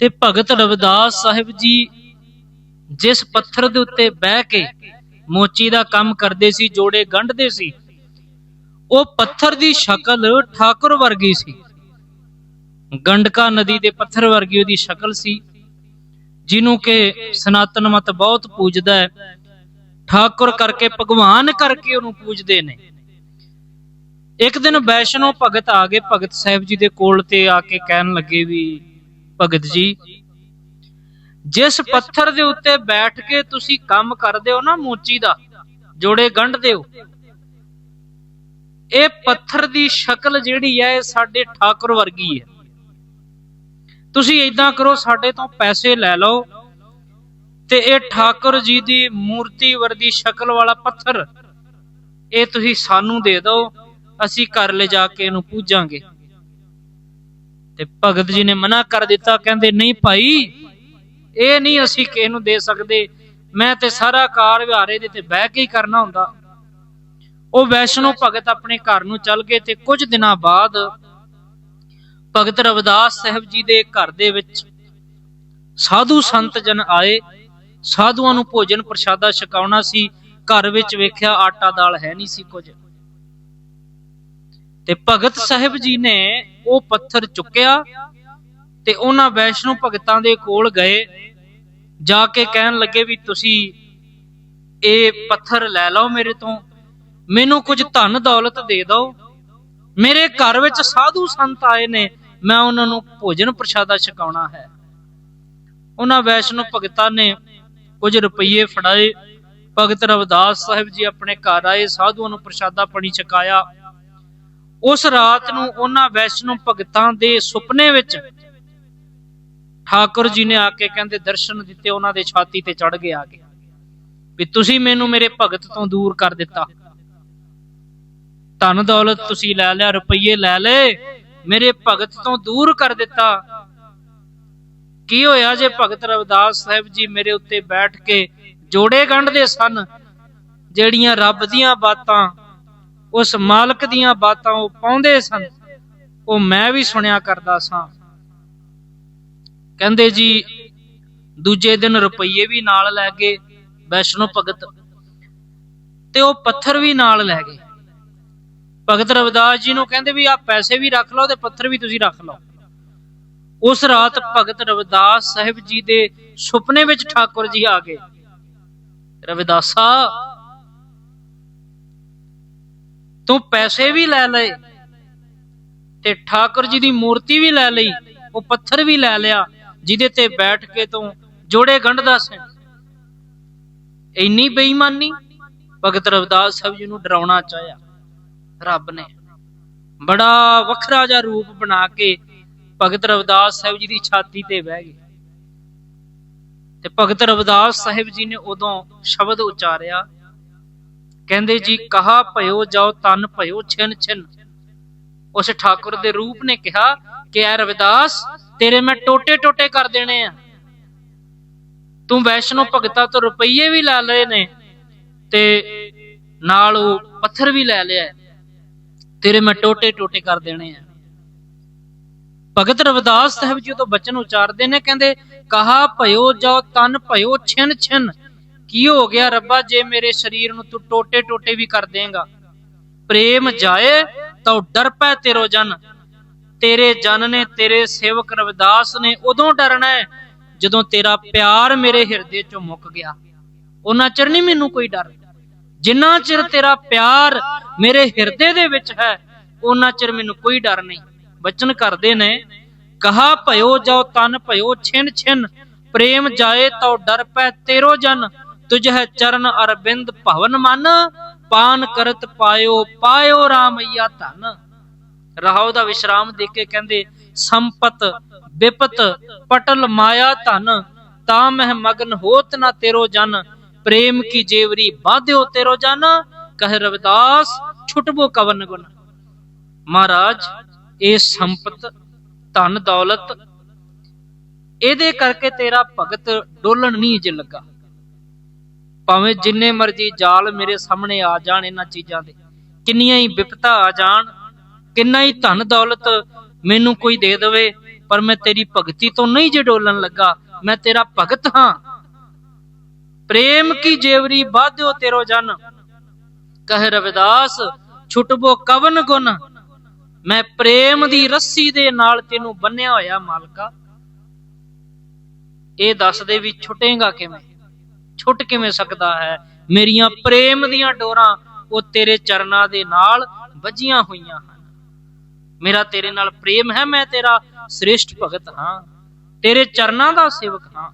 ਤੇ ਭਗਤ ਰਵਿਦਾਸ ਸਾਹਿਬ ਜੀ ਜਿਸ ਪੱਥਰ ਦੇ ਉੱਤੇ ਬਹਿ ਕੇ ਮੋਚੀ ਦਾ ਕੰਮ ਕਰਦੇ ਸੀ, ਜੋੜੇ ਗੰਢਦੇ ਸੀ, ਉਹ ਪੱਥਰ ਦੀ ਸ਼ਕਲ ਠਾਕੁਰ ਵਰਗੀ ਸੀ। ਗੰਡਕਾ ਨਦੀ ਦੇ ਪੱਥਰ ਵਰਗੀ ਉਹਦੀ ਸ਼ਕਲ ਸੀ, ਜਿਹਨੂੰ ਕਿ ਸਨਾਤਨ ਮਤ ਬਹੁਤ ਪੂਜਦਾ ਹੈ। ਠਾਕੁਰ ਕਰਕੇ ਭਗਵਾਨ ਕਰਕੇ ਉਹਨੂੰ ਪੂਜਦੇ ਨੇ। ਇੱਕ ਦਿਨ ਵੈਸ਼ਨੋ ਭਗਤ ਆ ਗਏ, ਭਗਤ ਸਾਹਿਬ ਜੀ ਦੇ ਕੋਲ ਤੇ ਆ ਕੇ ਕਹਿਣ ਲੱਗੇ ਵੀ ਭਗਤ ਜੀ, ਜਿਸ ਪੱਥਰ ਦੇ ਉੱਤੇ ਬੈਠ ਕੇ ਤੁਸੀਂ ਕੰਮ ਕਰਦੇ ਹੋ ਨਾ ਮੋਚੀ ਦਾ, ਜੋੜੇ ਗੰਢਦੇ ਹੋ, ਇਹ ਪੱਥਰ ਦੀ ਸ਼ਕਲ ਜਿਹੜੀ ਹੈ ਇਹ ਸਾਡੇ ਠਾਕੁਰ ਵਰਗੀ ਹੈ। ਤੁਸੀਂ ਇਦਾਂ ਕਰੋ, ਸਾਡੇ ਤੋਂ ਪੈਸੇ ਲੈ ਲਓ ਤੇ ਇਹ ਠਾਕੁਰ ਜੀ ਦੀ ਮੂਰਤੀ ਵਰਦੀ ਸ਼ਕਲ ਵਾਲਾ ਪੱਥਰ, ਇਹ ਤੁਸੀਂ ਸਾਨੂੰ ਦੇ ਦਿਓ, ਅਸੀਂ ਘਰ ਲੈ ਜਾ ਕੇ ਇਹਨੂੰ ਪੂਜਾਂਗੇ। ਤੇ ਭਗਤ ਜੀ ਨੇ ਮਨਾ ਕਰ ਦਿੱਤਾ, ਕਹਿੰਦੇ, ਨਹੀਂ ਭਾਈ, ਇਹ ਨਹੀਂ ਅਸੀਂ ਕਿਸੇ ਨੂੰ ਦੇ ਸਕਦੇ। ਮੈਂ ਤੇ ਸਾਰਾ ਕਾਰ ਵਿਹਾਰ ਇਹਦੇ ਤੇ ਬਹਿ ਕੇ ਹੀ ਕਰਨਾ ਹੁੰਦਾ। ਉਹ ਵੈਸ਼ਨੋ ਭਗਤ ਆਪਣੇ ਘਰ ਨੂੰ ਚੱਲ ਗਏ ਤੇ ਕੁਝ ਦਿਨਾਂ ਬਾਅਦ ਭਗਤ ਰਵਿਦਾਸ ਸਾਹਿਬ ਜੀ ਦੇ ਘਰ ਦੇ ਵਿੱਚ ਸਾਧੂ ਸੰਤ ਜਨ ਆਏ। ਸਾਧੂਆਂ ਨੂੰ ਭੋਜਨ ਪ੍ਰਸ਼ਾਦਾ ਛਕਾਉਣਾ ਸੀ। ਘਰ ਵਿੱਚ ਵੇਖਿਆ ਆਟਾ ਦਾਲ ਹੈ ਨਹੀਂ ਸੀ ਕੁਝ। ਤੇ ਭਗਤ ਸਾਹਿਬ ਜੀ ਨੇ ਉਹ ਪੱਥਰ ਚੁੱਕਿਆ ਤੇ ਉਹਨਾਂ ਵੈਸ਼ਨੂ ਭਗਤਾਂ ਦੇ ਕੋਲ ਗਏ। ਜਾ ਕੇ ਕਹਿਣ ਲੱਗੇ ਵੀ ਤੁਸੀਂ ਇਹ ਪੱਥਰ ਲੈ ਲਓ ਮੇਰੇ ਤੋਂ। ਮੈਨੂੰ ਕੁਝ ਧਨ ਦੌਲਤ ਦੇ ਦਿਓ। ਮੇਰੇ ਘਰ ਵਿੱਚ ਸਾਧੂ ਸੰਤ ਆਏ ਨੇ। ਮੈਂ ਉਹਨਾਂ ਨੂੰ ਭੋਜਨ ਪ੍ਰਸ਼ਾਦਾ ਛਕਾਉਣਾ ਹੈ। ਉਹਨਾਂ ਵੈਸ਼ਨੂ ਭਗਤਾਂ ਨੇ ਕੁਝ ਰੁਪਏ ਫੜਾਏ। ਭਗਤ ਰਵਿਦਾਸ ਸਾਹਿਬ ਜੀ ਆਪਣੇ ਘਰ ਆਏ। ਸਾਧੂਆਂ ਨੂੰ ਪ੍ਰਸ਼ਾਦਾ ਪਾਣੀ ਛਕਾਇਆ। ਉਸ ਰਾਤ ਨੂੰ ਉਹਨਾਂ ਵੈਸ਼ਨੂ ਭਗਤਾਂ ਦੇ ਸੁਪਨੇ ਵਿੱਚ ਠਾਕੁਰ ਜੀ ਨੇ ਆ ਕੇ ਕਹਿੰਦੇ, ਦਰਸ਼ਨ ਦਿੱਤੇ, ਉਹਨਾਂ ਦੇ ਛਾਤੀ ਤੇ ਚੜ ਗਏ ਆ ਕੇ। ਵੀ ਤੁਸੀਂ ਮੈਨੂੰ ਮੇਰੇ ਭਗਤ ਤੋਂ ਦੂਰ ਕਰ ਦਿੱਤਾ। ਧਨ ਦੌਲਤ ਤੁਸੀਂ ਲੈ ਲਿਆ, ਰੁਪਈਏ ਲੈ ਲਏ, ਮੇਰੇ ਭਗਤ ਤੋਂ ਦੂਰ ਕਰ ਦਿੱਤਾ। ਕੀ ਹੋਇਆ ਜੇ ਭਗਤ ਰਵਿਦਾਸ ਸਾਹਿਬ ਜੀ ਮੇਰੇ ਉੱਤੇ ਬੈਠ ਕੇ ਜੋੜੇ ਗੰਢਦੇ ਸਨ, ਜਿਹੜੀਆਂ ਰੱਬ ਦੀਆਂ ਬਾਤਾਂ ਉਸ ਮਾਲਕ ਦੀਆਂ ਬਾਤਾਂ ਉਹ ਪਾਉਂਦੇ ਸਨ। ਉਹ ਮੈਂ ਵੀ ਸੁਣਿਆ ਕਰਦਾ ਸਾਂ। ਕਹਿੰਦੇ ਜੀ, ਦੂਜੇ ਦਿਨ ਰੁਪਈਏ ਵੀ ਨਾਲ ਲੈ ਗਏ ਵੈਸ਼ਨੋ ਭਗਤ ਤੇ ਉਹ ਪੱਥਰ ਵੀ ਨਾਲ ਲੈ ਗਏ। ਭਗਤ ਰਵਿਦਾਸ ਜੀ ਨੂੰ ਕਹਿੰਦੇ ਵੀ ਆ ਪੈਸੇ ਵੀ ਰੱਖ ਲਓ ਤੇ ਪੱਥਰ ਵੀ ਤੁਸੀਂ ਰੱਖ ਲਓ। ਉਸ ਰਾਤ ਭਗਤ ਰਵਿਦਾਸ ਸਾਹਿਬ ਜੀ ਦੇ ਸੁਪਨੇ ਵਿੱਚ ਠਾਕੁਰ ਜੀ ਆ ਗਏ। ਰਵਿਦਾਸਾ ਤੂੰ ਪੈਸੇ ਵੀ ਲੈ ਲਏ ਤੇ ਠਾਕੁਰ ਜੀ ਦੀ ਮੂਰਤੀ ਵੀ ਲੈ ਲਈ, ਉਹ ਪੱਥਰ ਵੀ ਲੈ ਲਿਆ, ਜਿਹਦੇ ਤੇ ਬੈਠ ਕੇ ਤੂੰ ਜੋੜੇ ਗੰਢਦਾ ਸੀ। ਇੰਨੀ ਬੇਈਮਾਨੀ ਭਗਤ ਰਵਿਦਾਸ ਸਾਹਿਬ ਜੀ ਨੂੰ ਡਰਾਉਣਾ ਚਾਹਿਆ। ਰੱਬ ਨੇ ਬੜਾ ਵੱਖਰਾ ਜਿਹਾ ਰੂਪ ਬਣਾ ਕੇ ਭਗਤ ਰਵਿਦਾਸ ਸਾਹਿਬ ਜੀ ਦੀ ਛਾਤੀ ਤੇ ਬਹਿ ਗਏ। ਤੇ ਭਗਤ ਰਵਿਦਾਸ ਸਾਹਿਬ ਜੀ ਨੇ ਉਦੋਂ ਸ਼ਬਦ ਉਚਾਰਿਆ ਕਹਿੰਦੇ ਜੀ, ਕਹਾ ਭਇਓ, ਜਾਓ ਤਨ ਭਇਓ, ਛਿਨ ਛਿਨ। ਉਸ ਠਾਕੁਰ ਦੇ ਰੂਪ ਨੇ ਕਿਹਾ ਕਿ, ਐ ਰਵਿਦਾਸ, ਤੇਰੇ ਮੈਂ ਟੋਟੇ ਟੋਟੇ ਕਰ ਦੇਣੇ ਆ। ਤੂੰ ਵੈਸ਼ਨੋ ਭਗਤਾ ਤੋਂ ਰੁਪਈਏ ਵੀ ਲੈ ਲਏ ਨੇ ਤੇ ਨਾਲ ਉਹ ਪੱਥਰ ਵੀ ਲੈ ਲਿਆ। ਤੇਰੇ ਮੈਂ ਟੋਟੇ ਟੋਟੇ ਕਰ ਦੇਣੇ ਆ। ਭਗਤ ਰਵਿਦਾਸ ਸਾਹਿਬ ਜੀ ਤੋਂ ਬਚਨ ਉਚਾਰਦੇ ਨੇ, ਕਹਿੰਦੇ, ਕਹਾ ਭਇਓ, ਜਾਓ ਤਨ ਭਇਓ, ਛਿਨ ਛਿਨ। ਕੀ ਹੋ ਗਿਆ ਰੱਬਾ? ਜੇ ਮੇਰੇ ਸਰੀਰ ਨੂੰ ਤੂੰ ਟੋਟੇ ਟੋਟੇ ਵੀ ਕਰ ਦੇਂਗਾ। ਪ੍ਰੇਮ ਜਾਏ ਤਾਂ ਡਰ ਪੈ ਤੇਰੋ ਜਨ। ਤੇਰੇ ਜਨ ਨੇ, ਤੇਰੇ ਸੇਵਕ ਰਵਿਦਾਸ ਨੇ ਉਦੋਂ ਡਰਨਾ ਹੈ ਜਦੋਂ ਤੇਰਾ ਪਿਆਰ ਮੇਰੇ ਹਿਰਦੇ ਚੋਂ ਮੁੱਕ ਗਿਆ। ਉਹਨਾਂ ਚਿਰ ਨਹੀਂ ਮੈਨੂੰ ਕੋਈ ਡਰ। ਜਿੰਨਾ ਚਿਰ ਤੇਰਾ ਪਿਆਰ ਮੇਰੇ ਹਿਰਦੇ ਦੇ ਵਿੱਚ ਹੈ, ਉਹਨਾਂ ਚਿਰ ਮੈਨੂੰ ਕੋਈ ਡਰ ਨਹੀਂ। ਬਚਨ ਕਰਦੇ ਨੇ, ਕਹਾ ਭਇਓ ਜਾਓ ਤਨ ਭਇਓ ਛਿਨ ਛਿਨ ਪ੍ਰੇਮ ਜਾਏ ਤਾਂ ਡਰ ਪੈ ਤੇਰੋ ਜਨ। ਤੁਝ ਚਰਨ ਅਰਬਿੰਦ ਭਵਨ ਮਨ, ਪਾਨ ਕਰਤ ਪਾਇਓ ਪਾਇਓ ਰਾਮਈਆ ਧਨ। ਰਹਾਉ ਦਾ ਵਿਸ਼ਰਾਮ ਦੇ ਕੇ ਕਹਿੰਦੇ, ਸੰਪਤ ਵਿਪਤ ਪਟਲ ਮਾਇਆ ਧਨ, ਤਾਂ ਮਹਿ ਮਗਨ ਹੋਤ ਨਾ ਤੇਰੋ ਜਨ। ਪ੍ਰੇਮ ਕੀ ਜੇਵਰੀ ਬਾਧਿਓ ਤੇਰੋ ਜਨ, ਕਹਿ ਰਵਿਦਾਸ ਛੁਟਬੋ ਕਵਨ ਗੁਣ। ਮਹਾਰਾਜ, ਇਹ ਸੰਪਤ, ਧਨ ਦੌਲਤ, ਇਹਦੇ ਕਰਕੇ ਤੇਰਾ ਭਗਤ ਡੋਲਣ ਨਹੀਂ ਜੇ ਲੱਗਾ। ਭਾਵੇਂ ਜਿੰਨੇ ਮਰਜ਼ੀ ਜਾਲ ਮੇਰੇ ਸਾਹਮਣੇ ਆ ਜਾਣ ਇਹਨਾਂ ਚੀਜ਼ਾਂ ਦੇ। ਕਿੰਨੀਆਂ ਹੀ ਵਿਪਤਾ ਆ ਜਾਣ, ਕਿੰਨਾ ਹੀ ਧਨ ਦੌਲਤ ਮੈਨੂੰ ਕੋਈ ਦੇ ਦੇਵੇ, ਪਰ ਮੈਂ ਤੇਰੀ ਭਗਤੀ ਤੋਂ ਨਹੀਂ ਜੇ ਡੋਲਣ ਲੱਗਾ, ਮੈਂ ਤੇਰਾ ਭਗਤ ਹਾਂ। ਪ੍ਰੇਮ ਕੀ ਜੇਵਰੀ ਬਾਧਿਓ ਤੇਰੋ ਜਨ। ਕਹੇ ਰਵਿਦਾਸ ਛੁਟਬੋ ਕਵਨ ਗੁਣ। ਮੈਂ ਪ੍ਰੇਮ ਦੀ ਰੱਸੀ ਦੇ ਨਾਲ ਤੈਨੂੰ ਬੰਨਿਆ ਹੋਇਆ ਮਾਲਕਾ। ਇਹ ਦੱਸਦੇ ਵੀ ਛੁਟੇਗਾ ਕਿਵੇਂ? ਛੁੱਟ ਕਿਵੇਂ ਸਕਦਾ ਹੈ? ਮੇਰੀਆਂ ਪ੍ਰੇਮ ਦੀਆਂ ਡੋਰਾਂ ਉਹ ਤੇਰੇ ਚਰਨਾਂ ਦੇ ਨਾਲ ਵੱਜੀਆਂ ਹੋਈਆਂ ਹਨ। ਮੇਰਾ ਤੇਰੇ ਨਾਲ ਪ੍ਰੇਮ ਹੈ, ਮੈਂ ਤੇਰਾ ਸ੍ਰੇਸ਼ਟ ਭਗਤ ਹਾਂ। ਤੇਰੇ ਚਰਨਾਂ ਦਾ ਸੇਵਕ ਹਾਂ।